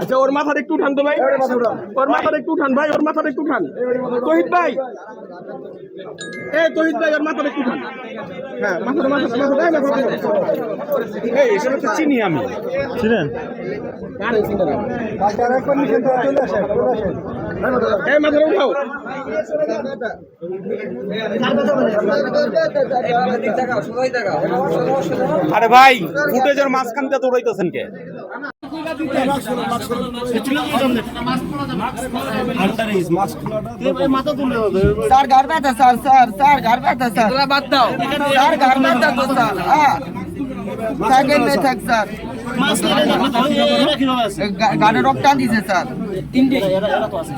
আচ্ছা ওর মাথার একটু উঠান তো ভাই। ওর মাথার একটু উঠান ভাই ওর মাথার একটু উঠান। তহিদ ভাই। এ তহিদ ভাই ওর মাথার একটু উঠান। হ্যাঁ মাথার মাথার এই তো চিনি আমি। উঠাও আরে ভাই ফুটেজের মাঝখান দিয়ে দৌড়াইতেছেন কে? স্যার ঘর ব্যথা স্যার স্যার স্যার ঘর ব্যথা স্যার। বাদ দাও। স্যার ঘর ব্যথা তো স্যার হ্যাঁ। থাকেন থাক স্যার। গাড়ি রক টান দিছে স্যার। তিনটে।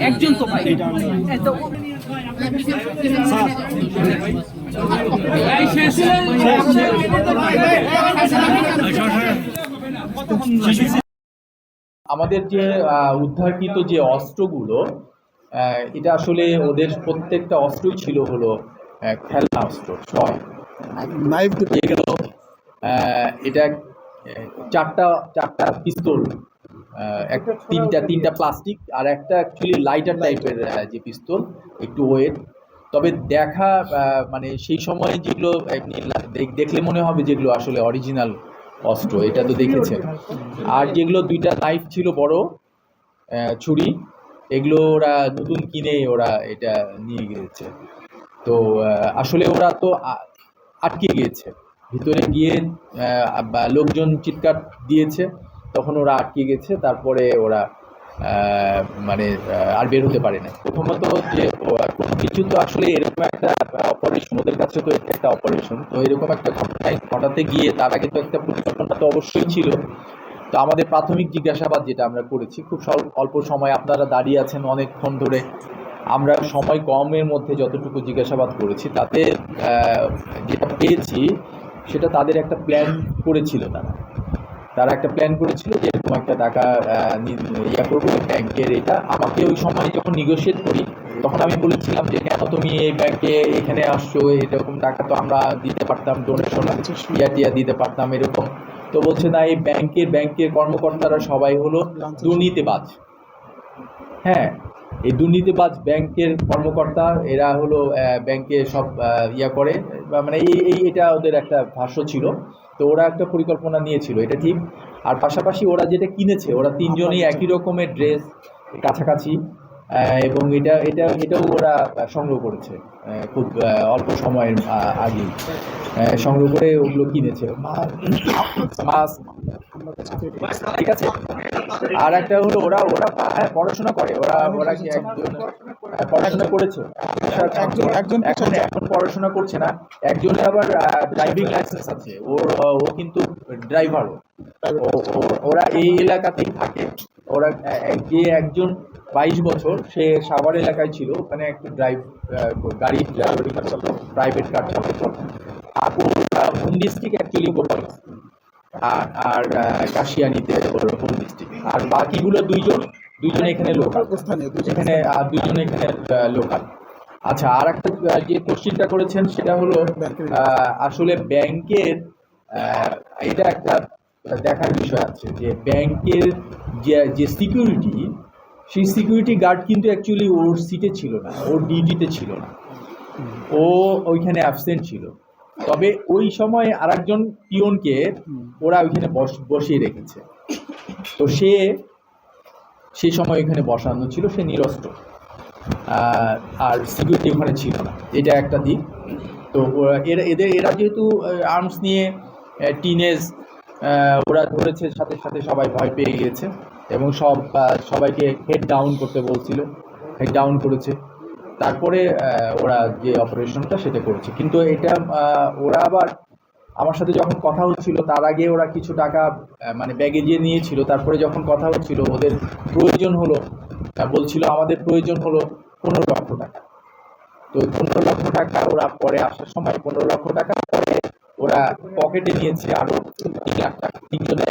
একজন তো ভাই। আমাদের যে আহ, উদ্ধারকৃত যে অস্ত্রগুলো আহ, এটা আসলে ওদের প্রত্যেকটা অস্ত্রই ছিল হলো আহ, খেলনা অস্ত্র ছয়। নাইফ এটা চারটা চারটা পিস্তল একটা তিনটা তিনটা প্লাস্টিক আর একটা অ্যাকচুয়ালি লাইটার টাইপের যে পিস্তল একটু ওয়েট তবে দেখা মানে সেই সময় যেগুলো দেখলে মনে হবে যেগুলো আসলে অরিজিনাল অস্ত্র এটা তো দেখেছেন। আর যেগুলো দুইটা নাইফ ছিল বড় ছুরি এগুলো ওরা নতুন কিনে ওরা এটা নিয়ে গিয়েছে। তো আসলে ওরা তো আটকে গিয়েছে। ভিতরে গিয়ে আহ, লোকজন চিৎকার দিয়েছে। তখন ওরা আটকে গেছে, তারপরে ওরা মানে আর বের হতে পারে না প্রথমত যে কিছু তো আসলে এরকম একটা অপারেশন ওদের কাছে তো এটা একটা অপারেশন তো এরকম একটা ঘটনায় ঘটাতে গিয়ে তার আগে তো একটা পরিকল্পনা তো অবশ্যই ছিল। তো আমাদের প্রাথমিক জিজ্ঞাসাবাদ যেটা আমরা করেছি, খুব অল্প সময় আপনারা দাঁড়িয়ে আছেন অনেকক্ষণ ধরে। আমরা সময় কমের মধ্যে যতটুকু জিজ্ঞাসাবাদ করেছি, তাতে যেটা পেয়েছি, সেটা তাদের একটা প্ল্যান করেছিল তারা। তারা একটা প্ল্যান করেছিল যে এরকম একটা টাকা ইয়া করব ব্যাংকের এটা। আমাকে ওই সময় যখন নিগোসিয়েট করি তখন আমি বলেছিলাম যে কেন তুমি এই ব্যাংকে এখানে আসছো? এরকম টাকা তো আমরা দিতে পারতাম ডোনেশন ইয়া টিয়া দিতে পারতাম এরকম। তো বলছে না এই ব্যাংকের ব্যাংকের কর্মকর্তারা সবাই হলো দুর্নীতিবাজ। হ্যাঁ এই দুর্নীতিবাজ ব্যাংকের কর্মকর্তা এরা হলো ব্যাংকে সব ইয়া করে। বা মানে এই এই এটা ওদের একটা ভাষ্য ছিল। তো ওরা একটা পরিকল্পনা নিয়েছিল এটা ঠিক। আর পাশাপাশি ওরা যেটা কিনেছে ওরা তিনজনই একই রকমের ড্রেস কাছাকাছি। এবং এটা এটা এটাও ওরা সংগ্রহ করেছে খুব অল্প সময়ের আগেই। সংগ্রহ করে ওগুলো কিনেছে। মাছ ঠিক আছে? আর একটা হলো ওরা ওরা পড়াশোনা করে ওরা ওরা কি একজন পড়াশোনা করেছে? একজন একজন এখন এখন পড়াশোনা করছে না। একজনের আবার ড্রাইভিং লাইসেন্স আছে। ওর ও কিন্তু ড্রাইভারও ওরা এই এলাকাতেই থাকে। ওরা যে একজন বাইশ বছর সে সাভার এলাকায় ছিল ওখানে একটা ড্রাইভ গাড়ি ড্রাইভারি কাজ চালাতো প্রাইভেট কার চালাতো আর হোম ডিস্ট্রিক্ট অ্যাকচুয়ালি গোপাল আর আর কাশিয়ানিতে ওর হোম ডিস্ট্রিক্ট আর বাকিগুলো দুইজন দুইজন এখানে লোকাল এখানে আর দুইজন এখানে লোকাল আচ্ছা আর একটা যে কোশ্চিনটা করেছেন সেটা হলো আসলে ব্যাংকের এটা একটা দেখার বিষয় আছে যে ব্যাংকের যে যে সিকিউরিটি সেই সিকিউরিটি গার্ড কিন্তু অ্যাকচুয়ালি ওর সিটে ছিল না ওর ডিউটিতে ছিল না। ও ওইখানে অ্যাবসেন্ট ছিল। তবে ওই সময় আরেকজন পিয়নকে ওরা ওইখানে বস- বসিয়ে রেখেছে। তো সে সেই সময় ওইখানে বসানো ছিল সে নিরস্ত্র আহ, আর সিকিউরিটি ওখানে ছিল না। এটা একটা দিক। তো এরা এদের এরা যেহেতু আর্মস নিয়ে টিনেজ ওরা ধরেছে সাথে সাথে সবাই ভয় পেয়ে গিয়েছে। এবং সব সবাইকে হেড ডাউন করতে বলছিল হেড ডাউন করেছে। তারপরে ওরা যে অপারেশনটা সেটা করেছে। কিন্তু এটা ওরা আবার আমার সাথে যখন কথা হচ্ছিল, তার আগে ওরা কিছু টাকা মানে ব্যাগে দিয়ে নিয়েছিল। তারপরে যখন কথা হচ্ছিল, ওদের প্রয়োজন হলো বলছিল, আমাদের প্রয়োজন হলো পনেরো লক্ষ টাকা। তো পনেরো লক্ষ টাকা ওরা পরে আসার সময়, পনেরো লক্ষ টাকা পরে ওরা পকেটে নিয়েছে আরও তিন লাখ টাকা। তিনজনে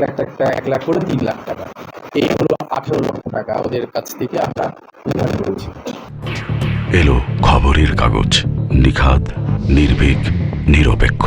লাখ টাকা এক লাখ করে তিন লাখ টাকা। এই হলো আঠেরো লক্ষ টাকা ওদের কাছ থেকে আমরা উদ্ধার করেছি। এলো খবরের কাগজ নিখাত নির্ভীক, নিরপেক্ষ।